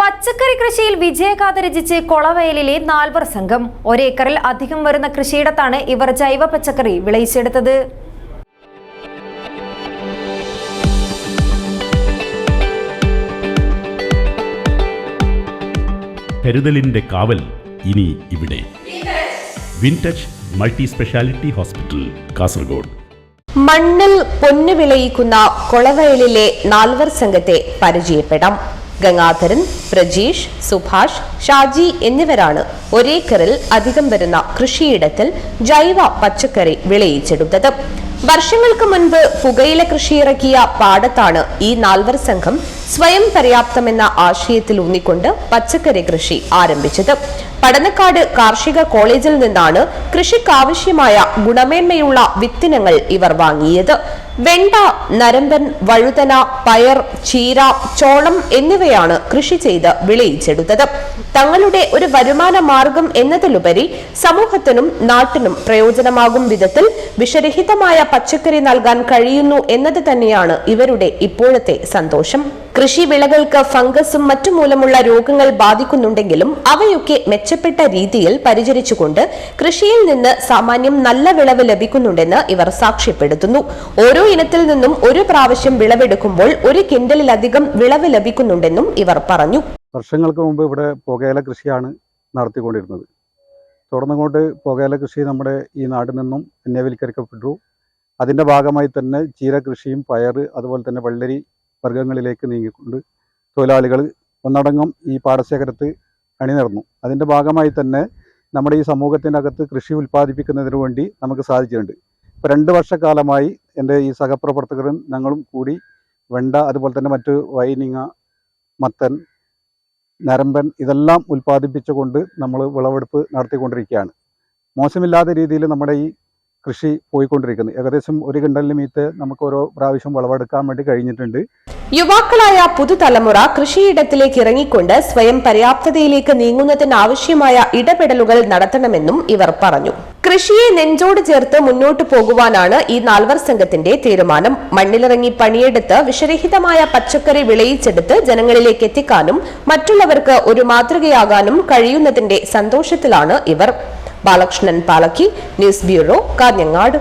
പച്ചക്കറി കൃഷിയിൽ വിജയഗാഥ രചിച്ച് കൊളവയലിലെ നാൽവർ സംഘം. ഒരേക്കറിൽ അധികം വരുന്ന കൃഷിയിടത്താണ് ഇവർ ജൈവ പച്ചക്കറി വിളയിച്ചെടുത്തത്. കരുതലിന്റെ കാവൽ ഇനി ഇവിടെ. Wintouch multi speciality hospital Kasaragod. മണ്ണിൽ പൊന്നു വിളയിക്കുന്ന കൊളവയലിലെ നാൽവർ സംഘത്തെ പരിചയപ്പെടാം. ഗംഗാധരൻ പ്രജീഷ് സുഭാഷ് ഷാജി എന്നിവരാണ് ഒരേക്കറിൽ അധികം വരുന്ന കൃഷിയിടത്തിൽ ജൈവ പച്ചക്കറി വിളയിച്ചെടുത്തത്. വർഷങ്ങൾക്ക് മുൻപ് പുകയില കൃഷിയിറക്കിയ പാടത്താണ് ഈ നാൽവർ സംഘം സ്വയം പര്യാപ്തമെന്ന ആശയത്തിൽ ഊന്നിക്കൊണ്ട് പച്ചക്കറി കൃഷി ആരംഭിച്ചത്. പടനക്കാട് കാർഷിക കോളേജിൽ നിന്നാണ് കൃഷിക്കാവശ്യമായ ഗുണമേന്മയുള്ള വിത്തിനങ്ങൾ ഇവർ വാങ്ങിയത്. വെണ്ട നരമ്പൻ വഴുതന പയർ ചീര ചോളം എന്നിവയാണ് കൃഷി ചെയ്ത് വിളയിച്ചെടുത്തത്. തങ്ങളുടെ ഒരു വരുമാന മാർഗം എന്നതിലുപരി സമൂഹത്തിനും നാട്ടിനും പ്രയോജനമാകും വിധത്തിൽ വിഷരഹിതമായ പച്ചക്കറി നൽകാൻ കഴിയുന്നു എന്നത് തന്നെയാണ് ഇവരുടെ ഇപ്പോഴത്തെ സന്തോഷം. കൃഷി വിളകൾക്ക് ഫംഗസും മറ്റു മൂലമുള്ള രോഗങ്ങൾ ബാധിക്കുന്നുണ്ടെങ്കിലും അവയൊക്കെ മെച്ചപ്പെട്ട രീതിയിൽ പരിചരിച്ചുകൊണ്ട് കൃഷിയിൽ നിന്ന് സാമാന്യം നല്ല വിളവ് ലഭിക്കുന്നുണ്ടെന്ന് ഇവർ സാക്ഷ്യപ്പെടുത്തുന്നു. ഓരോ ഇനത്തിൽ നിന്നും ഒരു പ്രാവശ്യം വിളവെടുക്കുമ്പോൾ ഒരു കിൻഡലിലധികം വിളവ് ലഭിക്കുന്നുണ്ടെന്നും ഇവർ പറഞ്ഞു. വർഷങ്ങൾക്ക് മുമ്പ് ഇവിടെ പുകയില കൃഷിയാണ് നടത്തിക്കൊണ്ടിരുന്നത്. തുടർന്നുകൊണ്ട് പുകയില കൃഷി നമ്മുടെ ഈ നാട്ടിൽ നിന്നും അന്യവൽക്കരിക്കപ്പെട്ടു. അതിന്റെ ഭാഗമായി തന്നെ ചീര കൃഷിയും പയർ അതുപോലെ തന്നെ വെള്ളരി വർഗങ്ങളിലേക്ക് നീങ്ങിക്കൊണ്ട് തൊഴിലാളികൾ ഒന്നടങ്കം ഈ പാടശേഖരത്ത് അണിനിരന്നു. അതിന്റെ ഭാഗമായി തന്നെ നമ്മുടെ ഈ സമൂഹത്തിനകത്ത് കൃഷി ഉൽപ്പാദിപ്പിക്കുന്നതിന് വേണ്ടി നമുക്ക് സാധിച്ചിട്ടുണ്ട്. ഇപ്പോൾ രണ്ട് വർഷക്കാലമായി എന്റെ ഈ സഹപ്രവർത്തകരും ഞങ്ങളും കൂടി വെണ്ട അതുപോലെ തന്നെ മറ്റ് വൈനിങ്ങ മത്തൻ നരമ്പൻ ഇതെല്ലാം ഉൽപ്പാദിപ്പിച്ചുകൊണ്ട് നമ്മൾ വിളവെടുപ്പ് നടത്തിക്കൊണ്ടിരിക്കുകയാണ്. മോശമില്ലാത്ത രീതിയിൽ നമ്മുടെ ഈ കൃഷി പോയിക്കൊണ്ടിരിക്കുന്നത് ഏകദേശം ഒരു കിണ്ടലിന് മീത്ത് നമുക്ക് ഓരോ പ്രാവശ്യം വിളവെടുക്കാൻ വേണ്ടി കഴിഞ്ഞിട്ടുണ്ട്. യുവാക്കളായ പുതുതലമുറ കൃഷിയിടത്തിലേക്ക് ഇറങ്ങിക്കൊണ്ട് സ്വയം പര്യാപ്തതയിലേക്ക് നീങ്ങുന്നതിനാവശ്യമായ ഇടപെടലുകൾ നടത്തണമെന്നും ഇവർ പറഞ്ഞു. കൃഷിയെ നെഞ്ചോട് ചേർത്ത് മുന്നോട്ട് പോകുവാനാണ് ഈ നാൽവർ സംഘത്തിന്റെ തീരുമാനം. മണ്ണിലിറങ്ങി പണിയെടുത്ത് വിഷരഹിതമായ പച്ചക്കറി വിളയിച്ചെടുത്ത് ജനങ്ങളിലേക്ക് എത്തിക്കാനും മറ്റുള്ളവർക്ക് ഒരു മാതൃകയാകാനും കഴിയുന്നതിന്റെ സന്തോഷത്തിലാണ് ഇവർ. Balakrishnan Palakki news bureau Kanhangad.